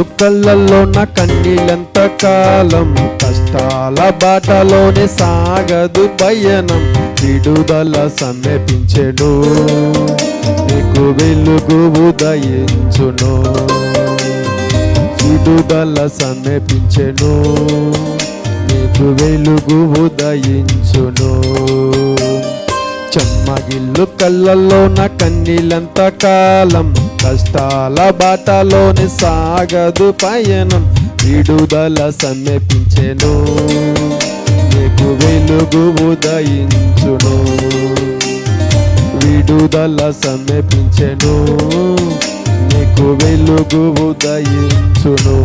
చెమ్మగిల్లు నా కన్నీళ్ళెంత కాలం కష్టాల బాటలోనే సాగదు భయనం విడుదల సమీపించెను నీకు వెలుగు ఉదయించును విడుదల సమీపించెను నీకు వెలుగు ఉదయించును. చెమ్మగిల్లు కళ్ళల్లో నా కన్నీళ్ళంత కాలం కష్టాల బాటలోని సాగదు పయనం. విడుదల సమీపించెను. నీకు వెలుగు ఉదయించును. విడుదల సమీపించెను. నీకు వెలుగు ఉదయించును.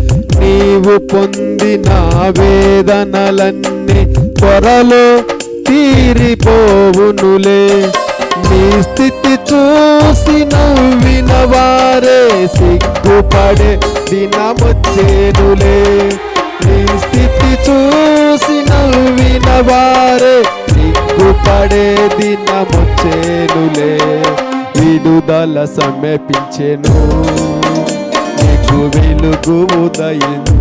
నీవు పొందిన వేదనలన్నీ త్వరలో తీరిపోవునులే. నీ స్థితి చూసి నవ్విన వారే సిగ్గుపడే దినమొచ్చేనులే నీ స్థితి చూసి నవ్విన వారే సిగ్గుపడే దినమొచ్చేనులే విడుదల సమీపించెను నీకు వెలుగు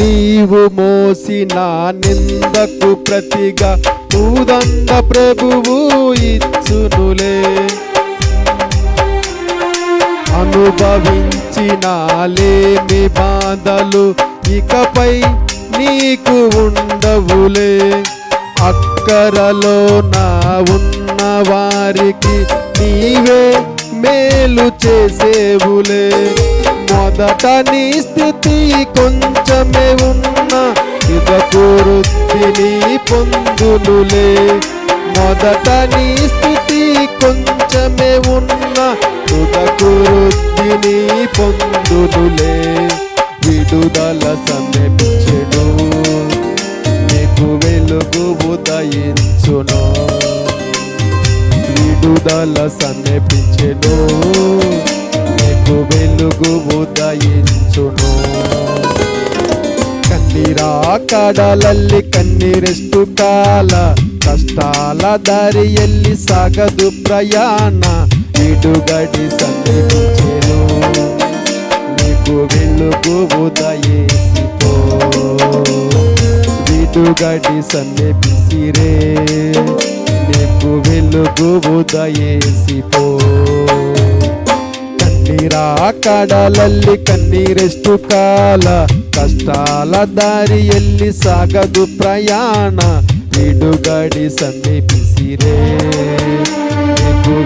నీవు మోసిన నిందకు ప్రతిగా పూదండ ప్రభువు ఇచ్చునులే. అనుభవించిన లేమి బాధలు ఇకపై నీకు ఉండవులే. అక్కరలో నా ఉన్న వారికి నీవే మేలు చేసేవులే. మొదట నీ స్థితి కొంచెమే ఉన్న ఇదకు వృత్తిని పొందునులే. మొదట నీ స్థితి కొంచెమే ఉన్న ఇదకు వృత్తిని పొందునులే. విడుదల సమీపించెను ಕಡಲಲ್ಲಿ ಕಣ್ಣೀರೆಷ್ಟು ಕಾಲ ಕಷ್ಟಾಲ ದಾರಿಯಲ್ಲಿ ಸಾಗದು ಪ್ರಯಾಣ ಬಿಡುಗಡೆ ಸನ್ನಿಧಿಸಲು నీకు వెలుగు దయేసితో విడుగడి సన్నిపిసిరే నీకు వెలుగు దయేసితో ನೀರಾ ಕಡಲಲ್ಲಿ ಕಣ್ಣೀರೆಷ್ಟು ಕಾಲ ಕಷ್ಟಾಲ ದಾರಿಯಲ್ಲಿ ಸಾಗದು ಪ್ರಯಾಣ ಬಿಡುಗಡಿ ಸಮೀಪಿಸಿರೆ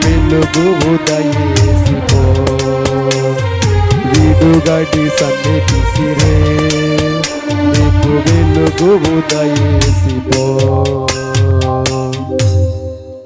ಬೆಳಗು ಉದಯಿಸಿಕೋ ಬಿಡುಗಡೆ ಸಮೀಪಿಸಿರೆ ಬೆಳಗು ಉದಯಿಸಿಕೋ